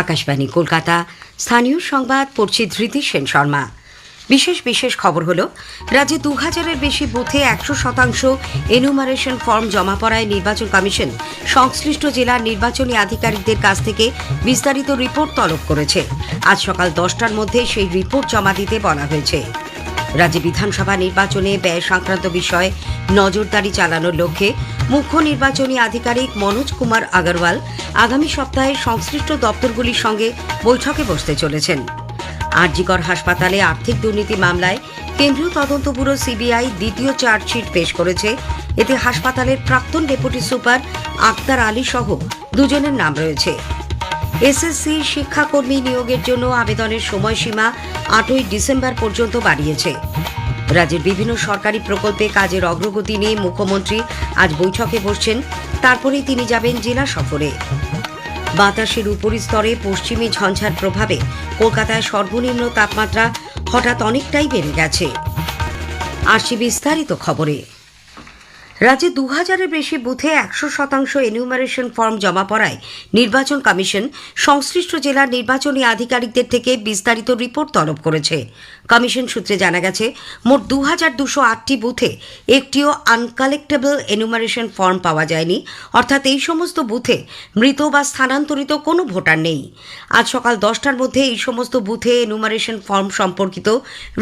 আকাশবাণী, কলকাতা। স্থানীয় সংবাদ, পড়ছি ধৃতি সেন শর্মা। বিশেষ বিশেষ খবর হলো, রাজ্যে দু হাজারের বেশি বুথে একশো শতাংশ এনুমারেশন ফর্ম জমা পড়ায় নির্বাচন কমিশন। সংশ্লিষ্ট জেলার নির্বাচনী আধিকারিকদের কাছ থেকে বিস্তারিত রিপোর্ট তলব করেছে। আজ সকাল দশটার মধ্যে সেই রিপোর্ট জমা দিতে বলা হয়েছে। রাজ্যে বিধানসভা নির্বাচনে ব্যয় সংক্রান্ত বিষয়ে নজরদারি চালানোর লক্ষ্যে মুখ্য নির্বাচনী আধিকারিক মনোজ কুমার আগরওয়াল আগামী সপ্তাহে সংশ্লিষ্ট দপ্তরগুলির সঙ্গে বৈঠকে বসতে চলেছেন। আরজিকর হাসপাতালে আর্থিক দুর্নীতি মামলায় কেন্দ্রীয় তদন্ত ব্যুরো সিবিআই দ্বিতীয় চার্জশিট পেশ করেছে। এতে হাসপাতালের প্রাক্তন ডেপুটি সুপার আক্তার আলী সহ দুজনের নাম রয়েছে। এসএসসি শিক্ষাকর্মী নিয়োগের জন্য আবেদনের সময়সীমা আটই ডিসেম্বর পর্যন্ত বাড়িয়েছে। রাজ্যের বিভিন্ন সরকারি প্রকল্পে কাজের অগ্রগতি নিয়ে মুখ্যমন্ত্রী আজ বৈঠকে বসছেন, তারপরেই তিনি যাবেন জেলা সফরে। বাতাসের উপরিস্তরে পশ্চিমী ঝঞ্ঝার প্রভাবে কলকাতায় সর্বনিম্ন তাপমাত্রা হঠাৎ অনেকটাই বেড়ে গেছে। আসছি বিস্তারিত খবরে। রাজ্যে দু হাজারের বেশি বুথে একশো শতাংশ এনিউমারেশন ফর্ম জমা পড়ায় নির্বাচন কমিশন। সংশ্লিষ্ট জেলার নির্বাচনী আধিকারিকদের থেকে বিস্তারিত রিপোর্ট তলব করেছে। কমিশন সূত্রে জানা গেছে, মোট দু হাজার দুশো আটটি বুথে একটিও আনকালেক্টেবল এনুমারেশন ফর্ম পাওয়া যায়নি। অর্থাৎ এই সমস্ত বুথে মৃত বা স্থানান্তরিত কোনো ভোটার নেই। আজ সকাল দশটার মধ্যে এই সমস্ত বুথে এনুমারেশন ফর্ম সম্পর্কিত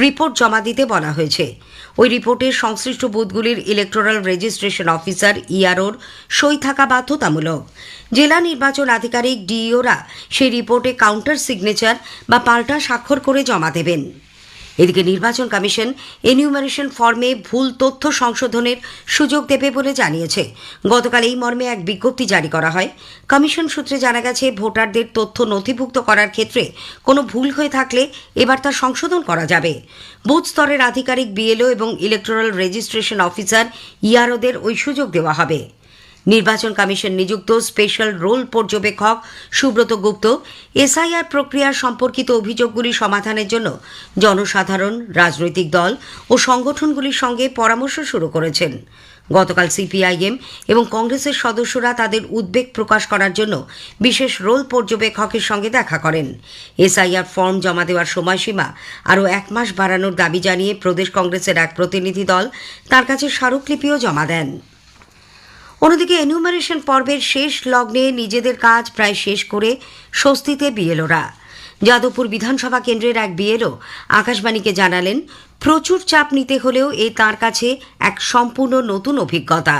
রিপোর্ট জমা দিতে বলা হয়েছে। ওই রিপোর্টে সংশ্লিষ্ট বুথগুলির ইলেকটোরাল রেজিস্ট্রেশন অফিসার ইয়ারোর সই থাকা বাধ্যতামূলক। জেলা নির্বাচন আধিকারিক ডিইওরা সেই রিপোর্টে কাউন্টার সিগনেচার বা পাল্টা স্বাক্ষর করে জমা দেবেন। এদিকে নির্বাচন কমিশন এনিউমারেশন ফর্মে ভুল তথ্য সংশোধনের সুযোগ দেবে বলে জানিয়েছে। গতকাল এই মর্মে এক বিজ্ঞপ্তি জারি করা হয়। কমিশন সূত্রে জানা গেছে, ভোটারদের তথ্য নথিভুক্ত করার ক্ষেত্রে কোনো ভুল হয়ে থাকলে এবার তা সংশোধন করা যাবে। বুথ স্তরের আধিকারিক বিএলও এবং ইলেকটোরাল রেজিস্ট্রেশন অফিসার ইয়ারোদের ওই সুযোগ দেওয়া হবে। নির্বাচন কমিশন নিযুক্ত স্পেশাল রোল পর্যবেক্ষক সুব্রত গুপ্ত। এসআইআর প্রক্রিয়া সম্পর্কিত অভিযোগগুলি সমাধানের জন্য জনসাধারণ, রাজনৈতিক দল ও সংগঠনগুলির সঙ্গে পরামর্শ শুরু করেছেন। গতকাল সিপিআইএম এবং কংগ্রেসের সদস্যরা তাদের উদ্বেগ প্রকাশ করার জন্য বিশেষ রোল পর্যবেক্ষকের সঙ্গে দেখা করেন। এসআইআর ফর্ম জমা দেওয়ার সময়সীমা আরও এক মাস বাড়ানোর দাবি জানিয়ে প্রদেশ কংগ্রেসের এক প্রতিনিধি দল তার কাছে স্মারকলিপিও জমা দেন। অন্যদিকে এনুমারেশন পর্বের শেষ লগ্নে নিজেদের কাজ প্রায় শেষ করে স্বস্তিতে বিএলওরা। যাদবপুর বিধানসভা কেন্দ্রের এক বিএলও আকাশবাণীকে জানালেন, প্রচুর চাপ নিতে হলেও এ তার কাছে এক সম্পূর্ণ নতুন অভিজ্ঞতা।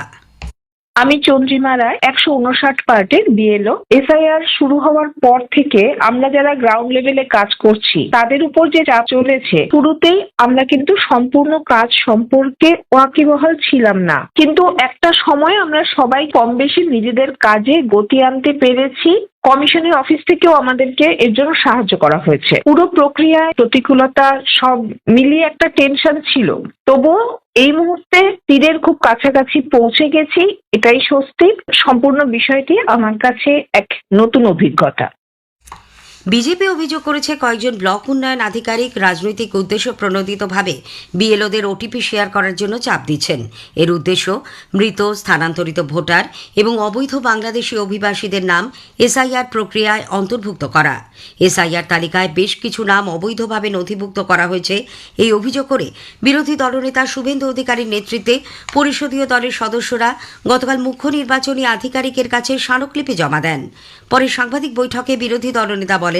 আমি চন্দ্রিমা রায় একশো উনষাট পার্টের বিএলও এসআইআর শুরু হওয়ার পর থেকে আমরা যারা গ্রাউন্ড লেভেলে কাজ করছি, তাদের উপর যে চাপ চলেছে, শুরুতেই আমরা কিন্তু সম্পূর্ণ কাজ সম্পর্কে ওয়াকিবহাল ছিলাম না। কিন্তু একটা সময় আমরা সবাই কম বেশি নিজেদের কাজে গতি আনতে পেরেছি। কমিশনের অফিস থেকেও আমাদেরকে এর জন্য সাহায্য করা হয়েছে। পুরো প্রক্রিয়ায় প্রতিকূলতা সব মিলিয়ে একটা টেনশন ছিল। তবুও এই মুহূর্তে তীরের খুব কাছাকাছি পৌঁছে গেছি, এটাই স্বস্তি। সম্পূর্ণ বিষয়টি আমার কাছে এক নতুন অভিজ্ঞতা। বিজেপি অভিযোগ করেছে কয়েকজন ব্লক উন্নয়ন আধিকারিক রাজনৈতিক উদ্দেশ্য প্রণোদিতভাবে বিএলওদের ওটিপি শেয়ার করার জন্য চাপ দিচ্ছেন। এর উদ্দেশ্য, মৃত, স্থানান্তরিত ভোটার এবং অবৈধ বাংলাদেশি অভিবাসীদের নাম এসআইআর প্রক্রিয়ায় অন্তর্ভুক্ত করা। এসআইআর তালিকায় বেশ কিছু নাম অবৈধভাবে নথিভুক্ত করা হয়েছে। এই অভিযোগ করে বিরোধী দলনেতা শুভেন্দু অধিকারীর নেতৃত্বে পরিষদীয় দলের সদস্যরা গতকাল মুখ্য নির্বাচনী আধিকারিকের কাছে স্মারকলিপি জমা দেন। পরে সাংবাদিক বৈঠকে বিরোধী দলনেতা বলেন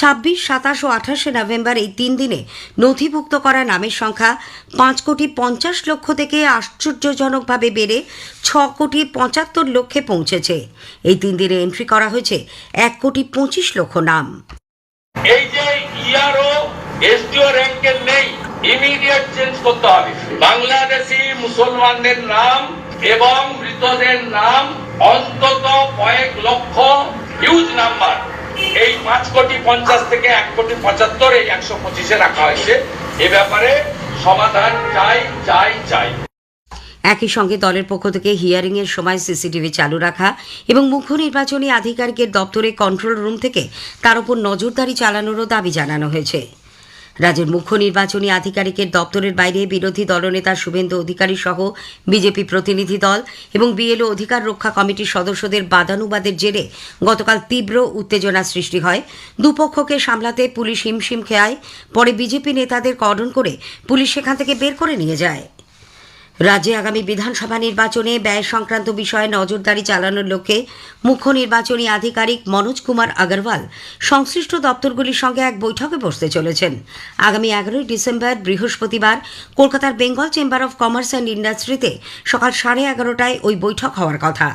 ছাব্বিশ, সাতাশ ও আঠাশে নভেম্বর এই তিন দিনে নথিভুক্ত করা নামের সংখ্যা পাঁচ কোটি পঞ্চাশ লক্ষ থেকে আশ্চর্যজনকভাবে বেড়ে ছ কোটি পঁচাত্তর লক্ষে পৌঁছেছে। এই তিন দিনে এন্ট্রি করা হয়েছে এক কোটি পঁচিশ লক্ষ নাম। এই যে ইআরও এসডিও র্যাঙ্কের নেই ইমিডিয়েট চেঞ্জ করতে হবে। বাংলাদেশি মুসলমানদের নাম এবং মৃতদের নাম অন্তত কয়েক লক্ষ হিউজ নাম্বার এই পাঁচ কোটি পঞ্চাশ থেকে এক কোটি পঁচাত্তর এই একশো পঁচিশে রাখা হয়েছে। এ ব্যাপারে সমাধান চাই চাই চাই। একই সঙ্গে দলের পক্ষ থেকে হিয়ারিং এর সময় সিসিটিভি চালু রাখা এবং মুখ্য নির্বাচনী আধিকারিকের দপ্তরে কন্ট্রোল রুম থেকে তার উপর নজরদারি চালানোরও দাবি জানানো হয়েছে। রাজ্যের মুখ্য নির্বাচনী আধিকারিকের দপ্তরের বাইরে বিরোধী দলনেতা শুভেন্দু অধিকারী সহ বিজেপি প্রতিনিধি দল এবং বিএলও অধিকার রক্ষা কমিটির সদস্যদের বাদানুবাদের জেরে গতকাল তীব্র উত্তেজনা সৃষ্টি হয়। দুপক্ষকে সামলাতে পুলিশ হিমশিম খেয়ায়, পরে বিজেপি নেতাদের কর্ডন করে পুলিশ সেখান থেকে বের করে নিয়ে যায়। রাজ্যে আগামী বিধানসভা নির্বাচনে ব্যয় সংক্রান্ত বিষয়ে নজরদারি চালানোর লক্ষ্যে মুখ্য নির্বাচনী আধিকারিক মনোজ কুমার আগরওয়াল সংশ্লিষ্ট দপ্তরগুলির সঙ্গে এক বৈঠকে বসতে চলেছেন। আগামী এগারোই ডিসেম্বর বৃহস্পতিবার কলকাতার Bengal chamber of commerce and ইন্ডাস্ট্রিতে সকাল সাড়ে এগারোটায় ওই বৈঠক হওয়ার কথা।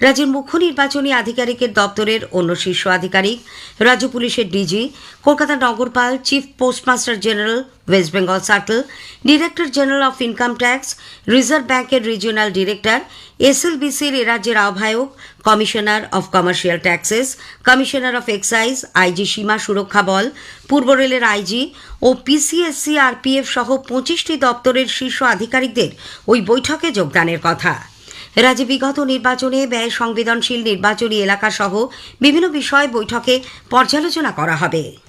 রাজ্যের মুখ্য নির্বাচনী আধিকারিকের দপ্তরের অন্য শীর্ষ আধিকারিক, রাজ্য পুলিশের DG, Kolkata নগরপাল chief postmaster general, west Bengal circle, director general of income tax, reserve ব্যাংকের রিজিওনাল ডিরেক্টর, এসএলবিসির রাজ্যের আহ্বায়ক, commissioner of commercial taxes, commissioner of excise, IG সীমা সুরক্ষা বল, পূর্ব রেলের আইজি ও পিসিএসসি আরপিএফ সহ পঁচিশটি দপ্তরের শীর্ষ আধিকারিকদের ওই বৈঠকে যোগদানের কথা। রাজ্যে বিগত নির্বাচনে ব্যয় সংবেদনশীল নির্বাচনী এলাকাসহ বিভিন্ন বিষয় বৈঠকে পর্যালোচনা করা হবে।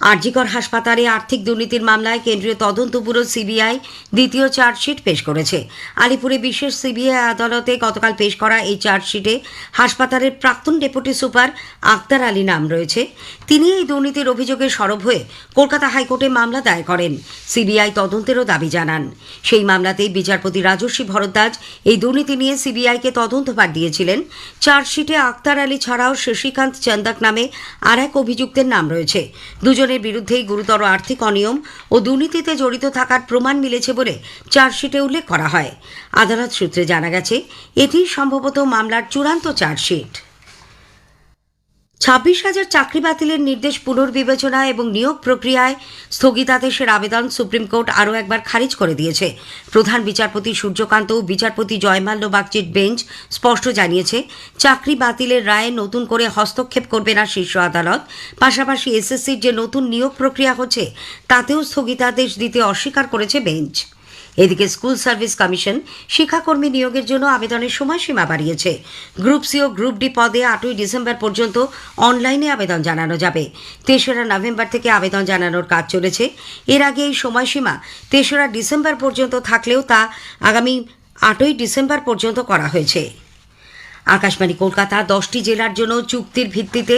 আরজিকর হাসপাতালে আর্থিক দুর্নীতির মামলায় কেন্দ্রীয় তদন্ত ব্যুরো সিবিআই দ্বিতীয় চার্জশিট পেশ করেছে। আলিপুরে বিশেষ সিবিআই আদালতে গতকাল পেশ করা এই চার্জশিটে হাসপাতালের প্রাক্তন ডেপুটি সুপার আক্তার আলী নাম রয়েছে। তিনি এই দুর্নীতির অভিযোগে সরব হয়ে কলকাতা হাইকোর্টে মামলা দায়ের করেন, সিবিআই তদন্তেরও দাবি জানান। সেই মামলাতেই বিচারপতি রাজস্বী ভরদ্বাজ এই দুর্নীতি নিয়ে সিবিআইকে তদন্তভার দিয়েছিলেন। চার্জশিটে আক্তার আলী ছাড়াও শশীকান্ত চন্দাক নামে আর এক অভিযুক্তের নাম রয়েছে। দুজনের বিরুদ্ধেই গুরুতর আর্থিক অনিয়ম ও দুর্নীতিতে জড়িত থাকার প্রমাণ মিলেছে বলে চার্জশিটে উল্লেখ করা হয়। আদালত সূত্রে জানা গেছে, এটি সম্ভবত মামলার চূড়ান্ত চার্জশিট। ছাব্বিশ হাজার চাকরি বাতিলের নির্দেশ পুনর্বিবেচনা এবং নিয়োগ প্রক্রিয়ায় স্থগিতাদেশের আবেদন সুপ্রিম কোর্ট আরও একবার খারিজ করে দিয়েছে। প্রধান বিচারপতি সূর্যকান্ত ও বিচারপতি জয়মাল্য বাগচির বেঞ্চ স্পষ্ট জানিয়েছে, চাকরি বাতিলের রায়ে নতুন করে হস্তক্ষেপ করবে না শীর্ষ আদালত। পাশাপাশি এসএসসির যে নতুন নিয়োগ প্রক্রিয়া হচ্ছে, তাতেও স্থগিতাদেশ দিতে অস্বীকার করেছে বেঞ্চ। এদিকে স্কুল সার্ভিস কমিশন শিক্ষাকর্মী নিয়োগের জন্য আবেদনের সময়সীমা বাড়িয়েছে। গ্রুপ সি ও গ্রুপ ডি পদে আটই ডিসেম্বর পর্যন্ত অনলাইনে আবেদন জানানো যাবে। তেসরা নভেম্বর থেকে আবেদন জানানোর কাজ চলেছে। এর আগে এই সময়সীমা তেসরা ডিসেম্বর পর্যন্ত থাকলেও তা আগামী আটই ডিসেম্বর পর্যন্ত করা হয়েছে। আকাশবাণী কলকাতা দশটি জেলার জন্য চুক্তির ভিত্তিতে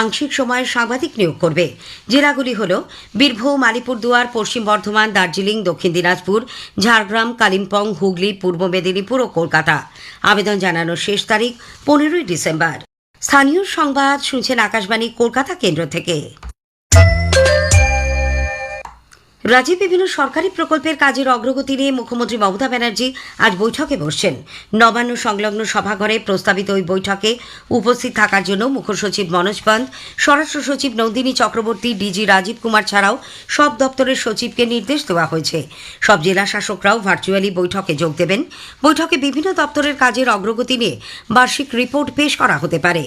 আংশিক সময়ে সাংবাদিক নিয়োগ করবে। জেলাগুলি হল বীরভূম, আলিপুরদুয়ার, পশ্চিম বর্ধমান, দার্জিলিং, দক্ষিণ দিনাজপুর, ঝাড়গ্রাম, কালিম্পং, হুগলি, পূর্ব মেদিনীপুর ও কলকাতা। আবেদন জানানোর শেষ তারিখ পনেরোই ডিসেম্বর। স্থানীয় সংবাদ শুনছেন আকাশবাণী কলকাতা কেন্দ্র থেকে। রাজ্যে বিভিন্ন সরকারি প্রকল্পের কাজের অগ্রগতি নিয়ে মুখ্যমন্ত্রী মমতা ব্যানার্জি আজ বৈঠকে বসছেন। নবান্ন সংলগ্ন সভাঘরে প্রস্তাবিত ওই বৈঠকে উপস্থিত থাকার জন্য মুখ্য সচিব মনোজ পন্ত স্বরাষ্ট্র সচিব নন্দিনী চক্রবর্তী, ডিজি রাজীব কুমার ছাড়াও সব দপ্তরের সচিবকে নির্দেশ দেওয়া হয়েছে। সব জেলা শাসকরাও ভার্চুয়ালি বৈঠকে যোগ দেবেন। বৈঠকে বিভিন্ন দপ্তরের কাজের অগ্রগতি নিয়ে বার্ষিক রিপোর্ট পেশ করা হতে পারে।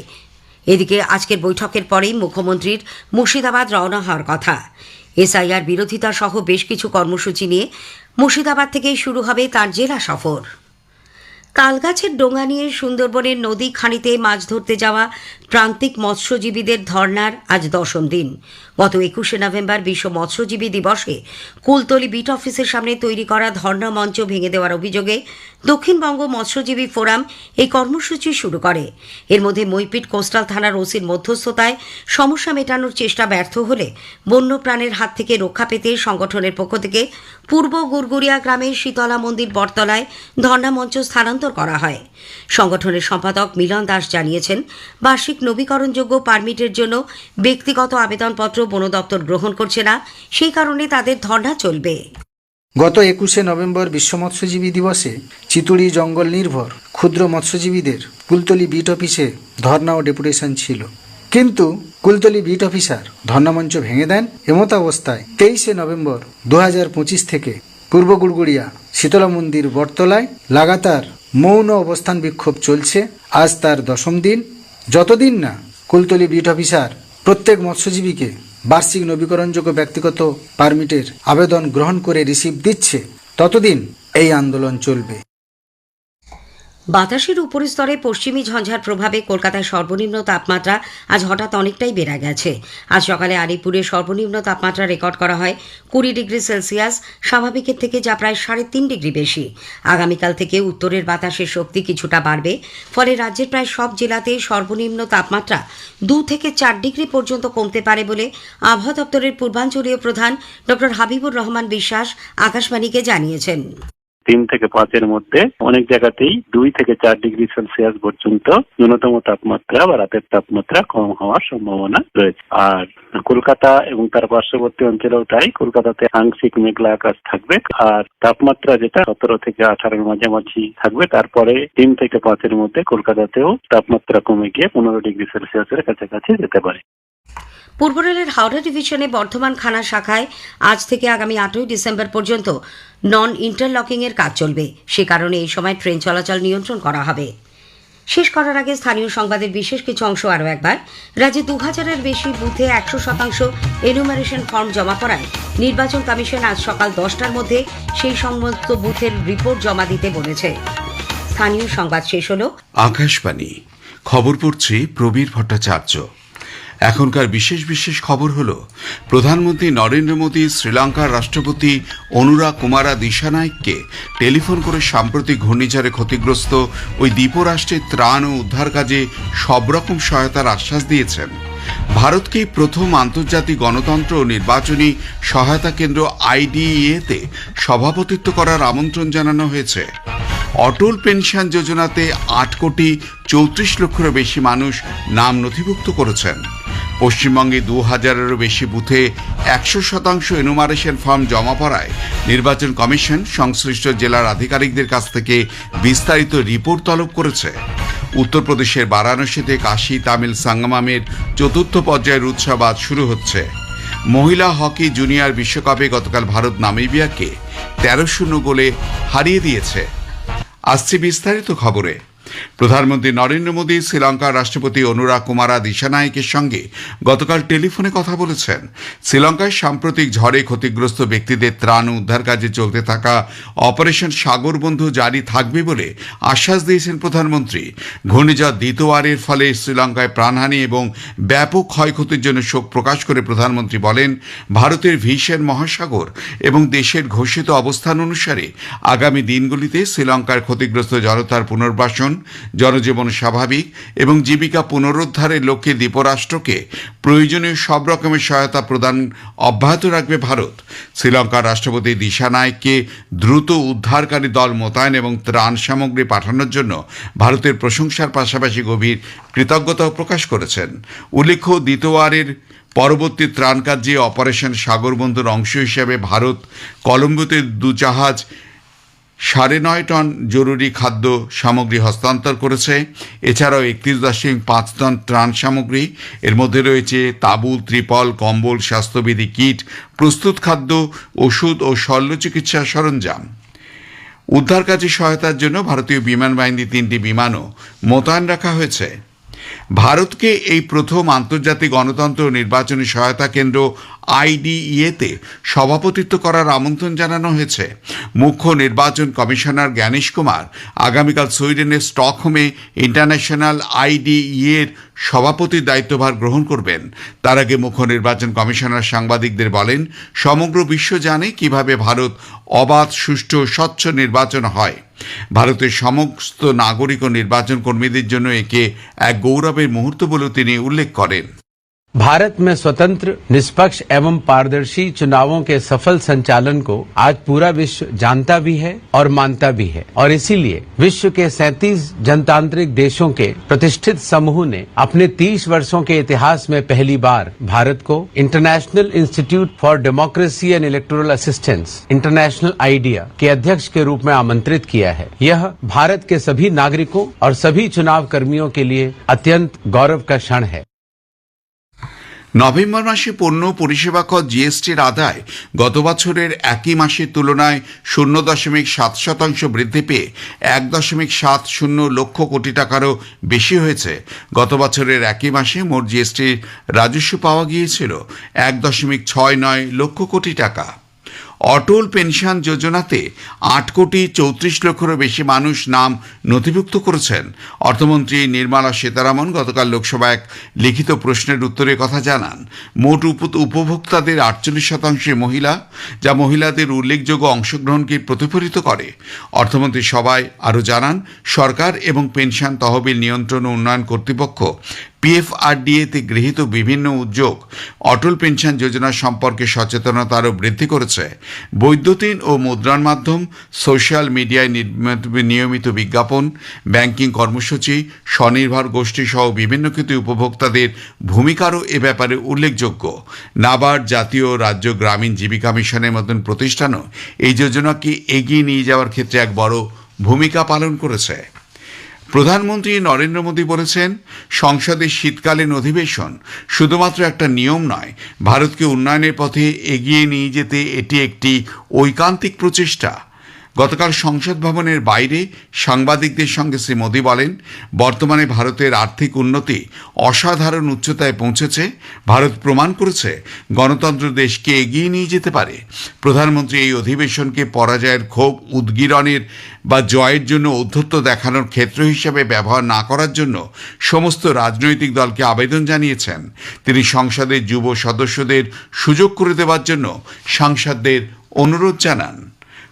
এদিকে আজকের বৈঠকের পরেই মুখ্যমন্ত্রীর মুর্শিদাবাদ রওনা হওয়ার কথা। এসআইআর বিরোধিতা সহ বেশ কিছু কর্মসূচি নিয়ে মুর্শিদাবাদ থেকেই শুরু হবে তার জেলা সফর। কালগাছের ডোঙা নিয়ে সুন্দরবনের নদী খাঁড়িতে মাছ ধরতে যাওয়া প্রান্তিক মৎস্যজীবীদের ধর্নার আজ দশম দিন। গত একুশে নভেম্বর বিশ্ব মৎস্যজীবী দিবসে কুলতলি বিট অফিসের সামনে তৈরি করা ধর্ণা মঞ্চ ভেঙে দেওয়ার অভিযোগে দক্ষিণবঙ্গ মৎস্যজীবী ফোরাম এই কর্মসূচি শুরু করে। এর মধ্যে মৈপিট কোস্টাল থানার ওসির মধ্যস্থতায় সমস্যা মেটানোর চেষ্টা ব্যর্থ হলে বন্যপ্রাণের হাত থেকে রক্ষা পেতে সংগঠনের পক্ষ থেকে পূর্ব গুরগুরিয়া গ্রামের শীতলা মন্দির বটতলায় ধর্ণা মঞ্চ স্থানান্তর করা হয়। সংগঠনের সম্পাদক মিলন দাস জানিয়েছেন, বার্ষিক নবীকরণযোগ্য পারমিটের জন্য ব্যক্তিগত আবেদনপত্র বন দপ্তর গ্রহণ করছে না। সেই কারণে তাদের ধর্ণা চলবে। গত একুশে নভেম্বর বিশ্ব মৎস্যজীবী দিবসে চিতুড়ি জঙ্গল নির্ভর ক্ষুদ্র মৎস্যজীবীদের কুলতলি বিট অফিসে ধর্না ও ডেপুটেশন ছিল। কিন্তু কুলতলি বিট অফিসার ধর্নামঞ্চ ভেঙে দেন। এমত অবস্থায় তেইশে নভেম্বর দু থেকে পূর্ব গুড়গুড়িয়া শীতলা মন্দির বটতলায় লাগাতার মৌন অবস্থান বিক্ষোভ চলছে। আজ তার দশম দিন। যতদিন না কুলতলি বিট অফিসার প্রত্যেক মৎস্যজীবীকে বার্ষিক নবীকরণযোগ্য ব্যক্তিগত পারমিটের আবেদন গ্রহণ করে রিসিভ দিচ্ছে, ততদিন এই আন্দোলন চলবে। বাতাসের উপরিস্তরে পশ্চিমী ঝঞ্ঝার প্রভাবে কলকাতায় সর্বনিম্ন তাপমাত্রা আজ হঠাৎ অনেকটাই বেড়ে গেছে। আজ সকালে আলিপুরে সর্বনিম্ন তাপমাত্রা রেকর্ড করা হয় কুড়ি ডিগ্রি সেলসিয়াস, স্বাভাবিকের থেকে যা প্রায় সাড়ে তিন ডিগ্রি বেশি। আগামীকাল থেকে উত্তরের বাতাসের শক্তি কিছুটা বাড়বে, ফলে রাজ্যের প্রায় সব জেলাতে সর্বনিম্ন তাপমাত্রা দু থেকে চার ডিগ্রি পর্যন্ত কমতে পারে বলে আবহাওয়া দপ্তরের পূর্বাঞ্চলীয় প্রধান ডক্টর হাবিবুর রহমান বিশ্বাস আকাশবাণীকে জানিয়েছেন। তিন থেকে পাঁচের মধ্যে অনেক জায়গাতেই দুই থেকে চার ডিগ্রি সেলসিয়াস পর্যন্ত ন্যূনতম তাপমাত্রা বা রাতের তাপমাত্রা কম হওয়ার সম্ভাবনা রয়েছে। আর কলকাতা এবং তার পার্শ্ববর্তী অঞ্চলেও তাই, কলকাতাতে আংশিক মেঘলা আকাশ থাকবে। আর তাপমাত্রা যেটা সতেরো থেকে আঠারোর মাঝামাঝি থাকবে, তারপরে তিন থেকে পাঁচের মধ্যে কলকাতাতেও তাপমাত্রা কমে গিয়ে পনেরো ডিগ্রি সেলসিয়াসের কাছাকাছি যেতে পারে। পূর্ব রেলের হাওড়া ডিভিশনে বর্ধমান খানা শাখায় আজ থেকে আগামী আটই ডিসেম্বর পর্যন্ত নন ইন্টারলকিং এর কাজ চলবে। সে কারণে এই সময় ট্রেন চলাচল নিয়ন্ত্রণ করা হবে। শেষ করার আগে স্থানীয় সংবাদের বিশেষ কিছু অংশ আরও একবার। রাজ্যে দু হাজারের বেশি বুথে একশো শতাংশ এনুমারেশন ফর্ম জমা করায় নির্বাচন কমিশন আজ সকাল দশটার মধ্যে সেই সমস্ত বুথের রিপোর্ট জমা দিতে বলেছে। স্থানীয় সংবাদ শেষ হল। আকাশবাণী। খবর পড়ছি প্রবীর ভট্টাচার্য। এখনকার বিশেষ বিশেষ খবর হল, প্রধানমন্ত্রী নরেন্দ্র মোদী, শ্রীলঙ্কার রাষ্ট্রপতি অনুরা কুমারা দিশানায়ককে টেলিফোন করে সাম্প্রতিক ঘূর্ণিঝড়ে ক্ষতিগ্রস্ত ওই দ্বীপরাষ্ট্রের ত্রাণ ও উদ্ধার কাজে সব রকম সহায়তার আশ্বাস দিয়েছেন। ভারতকেই প্রথম আন্তর্জাতিক গণতন্ত্র ও নির্বাচনী সহায়তা কেন্দ্র আইডিইএতে সভাপতিত্ব করার আমন্ত্রণ জানানো হয়েছে। অটল পেনশন যোজনাতে আট কোটি চৌত্রিশ লক্ষেরও বেশি মানুষ নাম নথিভুক্ত করেছেন। পশ্চিমবঙ্গে দু হাজারেরও বেশি বুথে একশো শতাংশ এনুমারেশন ফর্ম জমা পড়ায়। নির্বাচন কমিশন সংশ্লিষ্ট জেলার আধিকারিকদের কাছ থেকে বিস্তারিত রিপোর্ট তলব করেছে। উত্তরপ্রদেশের বারাণসীতে কাশী, তামিল, সাঙ্গমামের চতুর্থ পর্যায়ের উৎসব আজ শুরু হচ্ছে। মহিলা হকি জুনিয়র বিশ্বকাপে গতকাল ভারত নামিবিয়াকে তেরো শূন্য গোলে হারিয়ে দিয়েছে। আসছে বিস্তারিত খবরে। প্রধানমন্ত্রী নরেন্দ্র মোদী, শ্রীলঙ্কার রাষ্ট্রপতি অনুরাগ কুমারা দিশানায়কের সঙ্গে গতকাল টেলিফোনে কথা বলেছেন। শ্রীলঙ্কায় সাম্প্রতিক ঝড়ে ক্ষতিগ্রস্ত ব্যক্তিদের ত্রাণ উদ্ধার কাজে চলতে থাকা অপারেশন সাগর বন্ধু জারি থাকবে বলে আশ্বাস দিয়েছেন প্রধানমন্ত্রী। ঘূর্ণিঝড় দ্বিতীয়বারের ফলে শ্রীলঙ্কায় প্রাণহানি এবং ব্যাপক ক্ষয়ক্ষতির জন্য শোক প্রকাশ করে প্রধানমন্ত্রী বলেন, ভারতের ভীষণ মহাসাগর এবং দেশের ঘোষিত অবস্থান অনুসারে আগামী দিনগুলিতে শ্রীলঙ্কার ক্ষতিগ্রস্ত জনতার পুনর্বাসন জনজীবন স্বাভাবিক এবং জীবিকা পুনরুদ্ধারের লক্ষ্যে দ্বীপরাষ্ট্রকে প্রয়োজনীয় সব রকমের সহায়তা প্রদান অব্যাহত রাখবে ভারত। শ্রীলঙ্কার রাষ্ট্রপতি দিশানায়ককে দ্রুত উদ্ধারকারী দল মোতায়েন এবং ত্রাণ সামগ্রী পাঠানোর জন্য ভারতের প্রশংসার পাশাপাশি গভীর কৃতজ্ঞতাও প্রকাশ করেছেন। উল্লেখ্য দ্বিতীয়বারের পরবর্তী ত্রাণ কার্যে অপারেশন সাগরবন্ধুর অংশ হিসেবে ভারত কলম্বোতে দু জাহাজ সাড়ে নয় টন জরুরি খাদ্য সামগ্রী হস্তান্তর করেছে। এছাড়াও একত্রিশ দশমিক পাঁচ টন ত্রাণ সামগ্রী, এর মধ্যে রয়েছে তাবুল, ত্রিপল, কম্বল, স্বাস্থ্যবিধি কিট, প্রস্তুত খাদ্য, ওষুধ ও শল্য চিকিৎসা সরঞ্জাম। উদ্ধার কাজে সহায়তার জন্য ভারতীয় বিমান বাহিনীর তিনটি বিমানও মোতায়েন রাখা হয়েছে। ভারতকে এই প্রথম আন্তর্জাতিক গণতন্ত্র নির্বাচনী সহায়তা কেন্দ্র আইডিইএতে সভাপতিত্ব করার আমন্ত্রণ জানানো হয়েছে। মুখ্য নির্বাচন কমিশনার জ্ঞানেশ কুমার আগামীকাল সুইডেনের স্টকহোমে ইন্টারন্যাশনাল আইডিইএর সভাপতির দায়িত্বভার গ্রহণ করবেন। তার আগে মুখ্য নির্বাচন কমিশনার সাংবাদিকদের বলেন, সমগ্র বিশ্ব জানে কীভাবে ভারত অবাধ, সুষ্ঠু স্বচ্ছ নির্বাচন হয়। ভারতের সমস্ত নাগরিক ও নির্বাচন কর্মীদের জন্য একে এক গৌরবের মুহূর্ত বলেও তিনি উল্লেখ করেন। भारत में स्वतंत्र, निष्पक्ष एवं पारदर्शी चुनावों के सफल संचालन को आज पूरा विश्व जानता भी है और मानता भी है। और इसीलिए विश्व के 37 जनतांत्रिक देशों के प्रतिष्ठित समूह ने अपने 30 वर्षों के इतिहास में पहली बार भारत को international institute for democracy and electoral assistance international IDEA के अध्यक्ष के रूप में आमंत्रित किया है। यह भारत के सभी नागरिकों और सभी चुनाव कर्मियों के लिए अत्यंत गौरव का क्षण है। নভেম্বর মাসে পণ্য পরিষেবা কর জিএসটির আদায় গত বছরের একই মাসের তুলনায় শূন্য দশমিক সাত শতাংশ বৃদ্ধি পেয়ে এক দশমিক সাত শূন্য লক্ষ কোটি টাকারও বেশি হয়েছে। গত বছরের একই মাসে মোট জিএসটির রাজস্ব পাওয়া গিয়েছিল এক দশমিক ছয় নয় লক্ষ কোটি টাকা। অটল পেনশন যোজনাতে আট কোটি চৌত্রিশ লক্ষেরও বেশি মানুষ নাম নথিভুক্ত করেছেন। অর্থমন্ত্রী নির্মলা সীতারামন গতকাল লোকসভায় এক লিখিত প্রশ্নের উত্তরে কথা জানান। মোট উপ- উপভোক্তাদের আটচল্লিশ শতাংশে মহিলা, যা মহিলাদের উল্লেখযোগ্য অংশগ্রহণকে প্রতিফলিত করে। অর্থমন্ত্রী সভায় আরও জানান, সরকার এবং পেনশন তহবিল নিয়ন্ত্রণ ও উন্নয়ন কর্তৃপক্ষ পিএফআরডিএতে গৃহীত বিভিন্ন উদ্যোগ অটল পেনশন যোজনা সম্পর্কে সচেতনতা আরও বৃদ্ধি করেছে। বৈদ্যুতিন ও মুদ্রণ মাধ্যম, সোশ্যাল মিডিয়ায় নিয়মিত বিজ্ঞাপন, ব্যাংকিং কর্মসূচি, স্বনির্ভর গোষ্ঠী সহ বিভিন্ন ক্ষেত্রে উপভোক্তাদের ভূমিকারও এ ব্যাপারে উল্লেখযোগ্য। নাবার্ড জাতীয় রাজ্য গ্রামীণ জীবিকা মিশনের মতন প্রতিষ্ঠানও এই যোজনাকে এগিয়ে নিয়ে যাওয়ার ক্ষেত্রে এক বড় ভূমিকা পালন করেছে। প্রধানমন্ত্রী নরেন্দ্র মোদী বলেছেন সংসদের শীতকালীন অধিবেশন শুধুমাত্র একটা নিয়ম নয়, ভারতকে উন্নয়নের পথে এগিয়ে নিয়ে যেতে এটি একটি ঐকান্তিক প্রচেষ্টা। গতকাল সংসদ ভবনের বাইরে সাংবাদিকদের সঙ্গে শ্রী মোদী বলেন, বর্তমানে ভারতের আর্থিক উন্নতি অসাধারণ উচ্চতায় পৌঁছেছে। ভারত প্রমাণ করেছে গণতন্ত্র দেশকে এগিয়ে নিয়ে যেতে পারে। প্রধানমন্ত্রী এই অধিবেশনকে পরাজয়ের ক্ষোভ, উদ্গীরণের বা জয়ের জন্য ঔদ্ধত্য দেখানোর ক্ষেত্র হিসেবে ব্যবহার না করার জন্য সমস্ত রাজনৈতিক দলকে আবেদন জানিয়েছেন। তিনি সংসদের যুব সদস্যদের সুযোগ করে দেওয়ার জন্য সাংসদদের অনুরোধ জানান।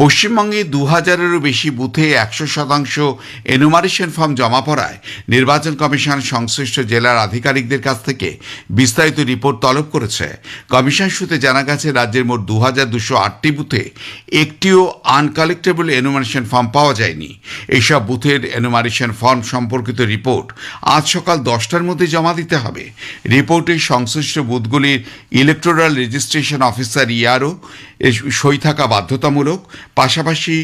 পশ্চিমবঙ্গে দু হাজারেরও বেশি বুথে একশো শতাংশ এনুমারেশন ফর্ম জমা পড়ায়। নির্বাচন কমিশন সংশ্লিষ্ট জেলার আধিকারিকদের কাছ থেকে বিস্তারিত রিপোর্ট তলব করেছে। কমিশন সূত্রে জানা গেছে, রাজ্যের মোট দু হাজার দুশো আটটি বুথে একটিও আনকালেক্টেবল এনুমারেশন ফর্ম পাওয়া যায়নি। এইসব বুথের এনুমারেশন ফর্ম সম্পর্কিত রিপোর্ট আজ সকাল দশটার মধ্যে জমা দিতে হবে। রিপোর্টে সংশ্লিষ্ট বুথগুলির ইলেকটোরাল রেজিস্ট্রেশন অফিসার ইআরও সই থাকা বাধ্যতামূলক পাশাপাশি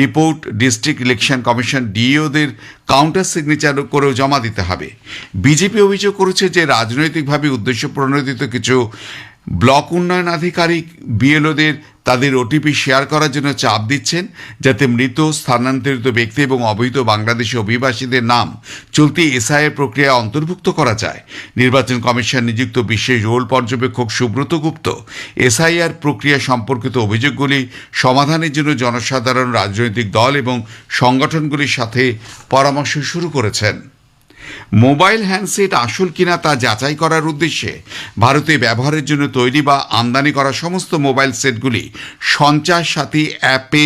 রিপোর্ট ডিস্ট্রিক্ট ইলেকশন কমিশন ডিইওদের কাউন্টার সিগনেচার করেও জমা দিতে হবে। বিজেপি অভিযোগ করেছে যে রাজনৈতিকভাবে উদ্দেশ্য প্রণোদিত কিছু ব্লক উন্নয়ন আধিকারিক বিএলওদের তাদের ওটিপি শেয়ার করার জন্য চাপ দিচ্ছেন, যাতে মৃত, স্থানান্তরিত ব্যক্তি এবং অবৈধ বাংলাদেশি অভিবাসীদের নাম চলতি এসআইয়ের প্রক্রিয়ায় অন্তর্ভুক্ত করা যায়। নির্বাচন কমিশন নিযুক্ত বিশেষ রোল পর্যবেক্ষক সুব্রত গুপ্ত এসআইআর প্রক্রিয়া সম্পর্কিত অভিযোগগুলি সমাধানের জন্য জনসাধারণ, রাজনৈতিক দল এবং সংগঠনগুলির সাথে পরামর্শ শুরু করেছেন। মোবাইল হ্যান্ডসেট আসল কিনা তা যাচাই করার উদ্দেশ্যে ভারতে ব্যবহারের জন্য তৈরি বা আমদানি করা সমস্ত মোবাইল সেটগুলি সঞ্চার সাথী অ্যাপে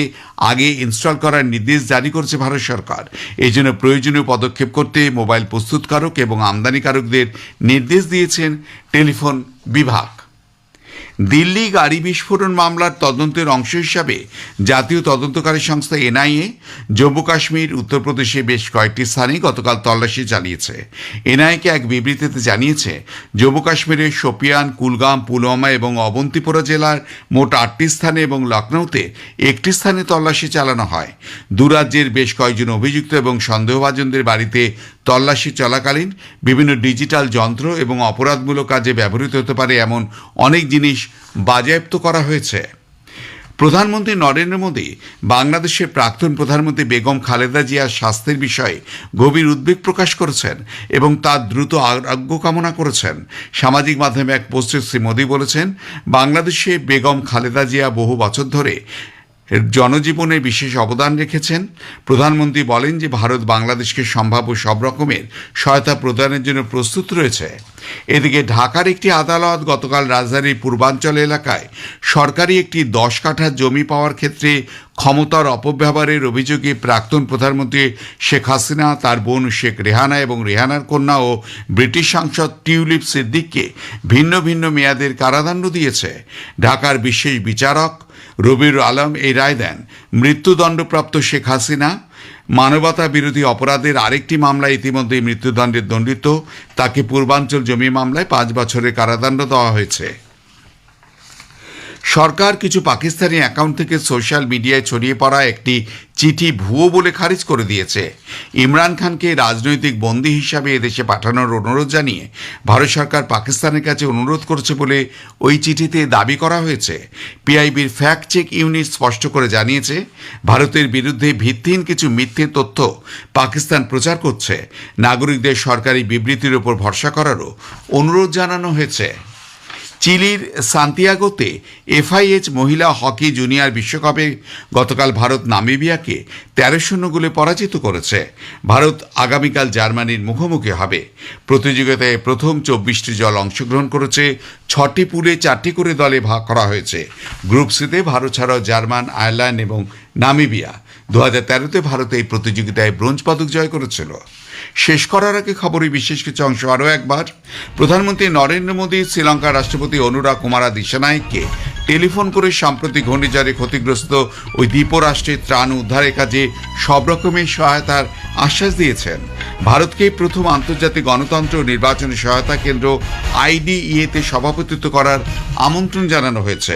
আগে ইনস্টল করার নির্দেশ জারি করছে ভারত সরকার। এই জন্য প্রয়োজনীয় পদক্ষেপ করতে মোবাইল প্রস্তুতকারক এবং আমদানিকারকদের নির্দেশ দিয়েছেন টেলিফোন বিভাগ। দিল্লি গাড়ি বিস্ফোরণ মামলার তদন্তের অংশ হিসাবে জাতীয় তদন্তকারী সংস্থা এনআইএ, জম্মু কাশ্মীর, উত্তরপ্রদেশে বেশ কয়েকটি স্থানে গতকাল তল্লাশি চালিয়েছে। এনআইকে এক বিবৃতিতে জানিয়েছে, জম্মু কাশ্মীরের শোপিয়ান, কুলগাম, পুলওয়ামা এবং অবন্তিপোরা জেলার মোট আটটি স্থানে এবং লখনৌতে একটি স্থানে তল্লাশি চালানো হয়। দু রাজ্যের বেশ কয়েকজন অভিযুক্ত এবং সন্দেহভাজনদের বাড়িতে তল্লাশি চলাকালীন বিভিন্ন ডিজিটাল যন্ত্র এবং অপরাধমূলক কাজে ব্যবহৃত হতে পারে এমন অনেক জিনিস বাজেয়াপ্ত করা হয়েছে। প্রধানমন্ত্রী নরেন্দ্র মোদী, বাংলাদেশের প্রাক্তন প্রধানমন্ত্রী বেগম খালেদা জিয়ার স্বাস্থ্যের বিষয়ে গভীর উদ্বেগ প্রকাশ করেছেন এবং তার দ্রুত আরোগ্য কামনা করেছেন। সামাজিক মাধ্যমে এক পোস্টে শ্রী মোদী বলেছেন, বাংলাদেশে বেগম খালেদা জিয়া বহু বছর ধরে জনজীবনে বিশেষ অবদান রেখেছেন। প্রধানমন্ত্রী বলেন যে, ভারত বাংলাদেশকে সম্ভাব্য সব রকমের সহায়তা প্রদানের জন্য প্রস্তুত রয়েছে। এদিকে ঢাকার একটি আদালত গতকাল রাজধানীর পূর্বাঞ্চল এলাকায় সরকারি একটি দশ কাঠা জমি পাওয়ার ক্ষেত্রে ক্ষমতার অপব্যবহারের অভিযোগে প্রাক্তন প্রধানমন্ত্রী শেখ হাসিনা, তার বোন শেখ রেহানা এবং রেহানার কন্যা ও ব্রিটিশ সাংসদ টিউলিপ সিদ্দিককে ভিন্ন ভিন্ন মেয়াদের কারাদণ্ড দিয়েছে। ঢাকার বিশেষ বিচারক রবির আলম এই রায় দেন। মৃত্যুদণ্ডপ্রাপ্ত শেখ হাসিনা, মানবতা বিরোধী অপরাধের আরেকটি মামলায় ইতিমধ্যে মৃত্যুদণ্ডে দণ্ডিত। তাকে পূর্বাঞ্চল জমি মামলায় পাঁচ বছরের কারাদণ্ড দেওয়া হয়েছে। সরকার কিছু পাকিস্তানি অ্যাকাউন্ট থেকে সোশ্যাল মিডিয়ায় ছড়িয়ে পড়া একটি চিঠি ভুয়ো বলে খারিজ করে দিয়েছে। ইমরান খানকে রাজনৈতিক বন্দী হিসাবে এদেশে পাঠানোর অনুরোধ জানিয়ে ভারত সরকার পাকিস্তানের কাছে অনুরোধ করেছে বলে ওই চিঠিতে দাবি করা হয়েছে। পিআইবির ফ্যাক্ট চেক ইউনিট স্পষ্ট করে জানিয়েছে, ভারতের বিরুদ্ধে ভিত্তিহীন কিছু মিথ্যে তথ্য পাকিস্তান প্রচার করছে। নাগরিকদের সরকারি বিবৃতির উপর ভরসা করারও অনুরোধ জানানো হয়েছে। চিলির সান্তিয়াগোতে এফআইএইচ মহিলা হকি জুনিয়র বিশ্বকাপে গতকাল ভারত নামিবিয়াকে তেরো শূন্য গোলে পরাজিত করেছে। ভারত আগামীকাল জার্মানির মুখোমুখি হবে। প্রতিযোগিতায় প্রথম চব্বিশটি দল অংশগ্রহণ করেছে। ছটি পুলে চারটি করে দলে ভাগ করা হয়েছে। গ্রুপ সিতে ভারত ছাড়াও জার্মান, আয়ারল্যান্ড এবং নামিবিয়া। দু হাজার তেরোতে ভারত এই প্রতিযোগিতায় ব্রোঞ্জ পদক জয় করেছিল। শেষ করার আগে খবরে বিশেষ কিছু অংশ আরও একবার। প্রধানমন্ত্রী নরেন্দ্র মোদী, শ্রীলঙ্কার রাষ্ট্রপতি অনুরা কুমারা দিশানায়ককে টেলিফোন করে সাম্প্রতিক ঘূর্ণিঝড়ে ক্ষতিগ্রস্ত ওই দ্বীপরাষ্ট্রের ত্রাণ উদ্ধারের কাজে সব রকমের সহায়তার আশ্বাস দিয়েছেন। ভারতকে প্রথম আন্তর্জাতিক গণতন্ত্র নির্বাচনী সহায়তা কেন্দ্র আইডিইএতে সভাপতিত্ব করার আমন্ত্রণ জানানো হয়েছে।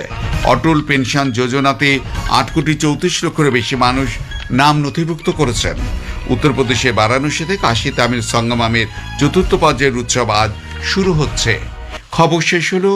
অটল পেনশন যোজনাতে আট কোটি চৌত্রিশ লক্ষের বেশি মানুষ নাম নথিভুক্ত করেছেন। উত্তরপ্রদেশে বারাণসীতে কাশী তামিল সঙ্গমামের চতুর্থ পর্যায়ের উৎসব আজ শুরু হচ্ছে। খবর শেষ হলো